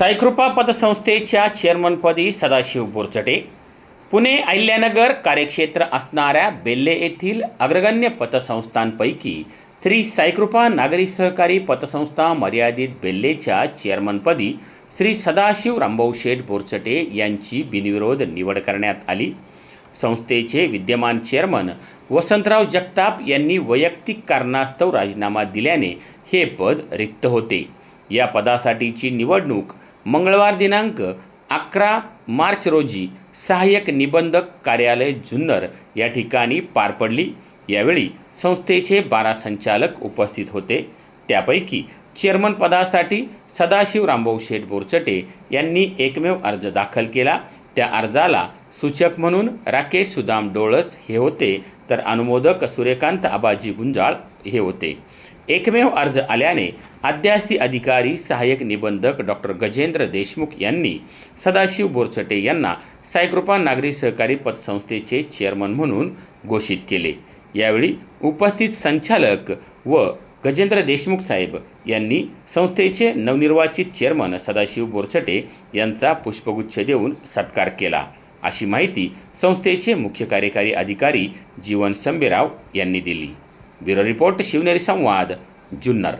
साईकृपा पतसंस्थेच्या चेअरमनपदी सदाशिव बोरचटे. पुणे अहिल्यानगर कार्यक्षेत्र असणाऱ्या बेल्ले येथील अग्रगण्य पतसंस्थांपैकी श्री साईकृपा नागरी सहकारी पतसंस्था मर्यादित बेल्लेच्या चेअरमनपदी श्री सदाशिव रामभाऊ शेठ बोरचटे यांची बिनविरोध निवड करण्यात आली. संस्थेचे विद्यमान चेअरमन वसंतराव जगताप यांनी वैयक्तिक कारणास्तव राजीनामा दिल्याने हे पद रिक्त होते. या पदासाठीची निवडणूक मंगळवार दिनांक अकरा मार्च रोजी सहाय्यक निबंधक कार्यालय जुन्नर या ठिकाणी पार पडली. यावेळी संस्थेचे बारा संचालक उपस्थित होते. त्यापैकी चेअरमन पदासाठी सदाशिव रामभाऊ शेठ बोरचटे यांनी एकमेव अर्ज दाखल केला. त्या अर्जाला सूचक म्हणून राकेश सुदाम डोळस हे होते. तर अनुमोदक सूर्यकांत आबाजी गुंजाळ हे होते. एकमेव अर्ज आल्याने आद्यासी अधिकारी सहाय्यक निबंधक डॉक्टर गजेंद्र देशमुख यांनी सदाशिव बोरचटे यांना सायकृपा नागरी सहकारी पतसंस्थेचे चेअरमन म्हणून घोषित केले. यावेळी उपस्थित संचालक व गजेंद्र देशमुख साहेब यांनी संस्थेचे नवनिर्वाचित चेअरमन सदाशिव बोरचटे यांचा पुष्पगुच्छ देऊन सत्कार केला. अशी माहिती संस्थेचे मुख्य कार्यकारी अधिकारी जीवन संबेराव यांनी दिली. ब्युरो रिपोर्ट शिवनेरी संवाद जुन्नर